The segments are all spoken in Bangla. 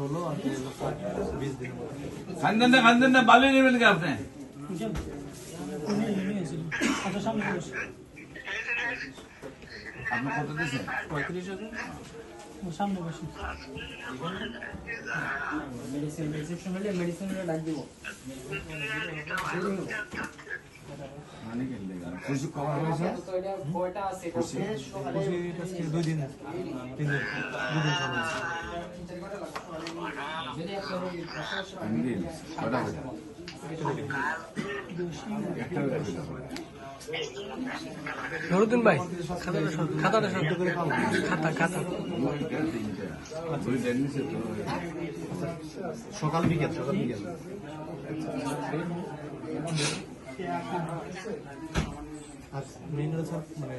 ষোলো আর দুই হলো বিশ দিনের মধ্যে খান্দেন না খান্দেন না বালি নেবেন কি আপনি আচ্ছা সামনে বস আপনি কত দিয়েছেন পঁয়ত্রিশ হাজার সামনে বসি মেডিসিন রিসেপশন হলে মেডিসিন হলে ডাক দিব মানে কি লেগে খুশি নুরুদ্দিন ভাই, খাতাটা সর, খাতাটা খাতা খাতা। সকাল বিকেল সকাল বিকেল। আর হচ্ছে মানে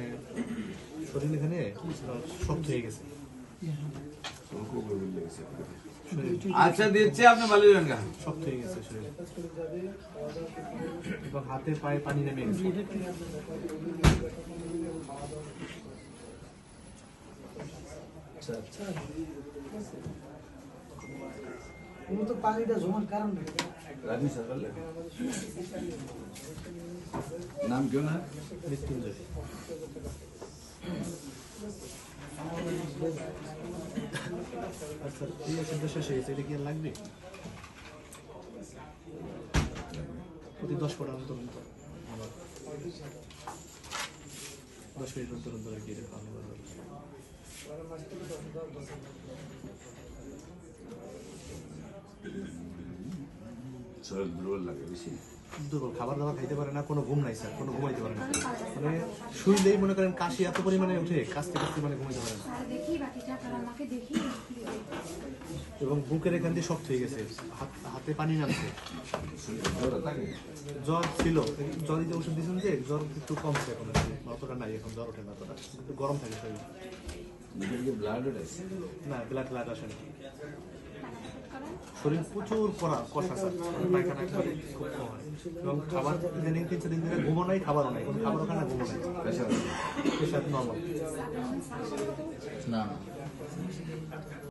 শরীর এখানে শক্ত হয়ে গেছে। আচ্ছা দিচ্ছি আপনি বালি নেবেন কা শক্ত হয়ে গেছে শরীর হাতে পায়ে পানি নেমে গেছে। তো পানিটা জমার কারণ রাজু সরকার নাম কেউ না? মৃত্যুঞ্জয়। আচ্ছা আছে তো শেষ হয়ে গেছে, এটা কি আর লাগবে? প্রতি দশ ফোটা অন্তর অন্তর। দশ মিনিট অন্তর অন্তর আর কি এটা খাওয়ানো লাগে বেশি। দুর্বল খাবার দাবার খাইতে পারে না কোনো ঘুম নাই স্যার কোনো ঘুমাইতে পারে না। মানে শুইলেই মনে করেন কাশি এত পরিমাণে উঠে কাশতে কাশতে মানে ঘুমাইতে পারে না। এবং বুকের এখান দিয়ে শক্ত হয়ে গেছে হাত- হাতে পানি নামছে। জ্বর ছিল জ্বর দিতে ওষুধ দিয়েছেন যে জ্বর একটু কমছে এখন অতটা নাই এখন জ্বর ওঠে না অতটা গরম থাকে শরীর। নিজের ব্লাড উঠেছে না ব্লাড ব্লাড আসে না। শরীর প্রচুর করা কষা স্যার। পায়খানা একেবারে খুব কম এবং খাবার ইদানিং তিন চার দিন ঘুমো নাই খাবারও নাই। খাবার ওখানে ঘুমো নাই। Pressure pressure normal. না।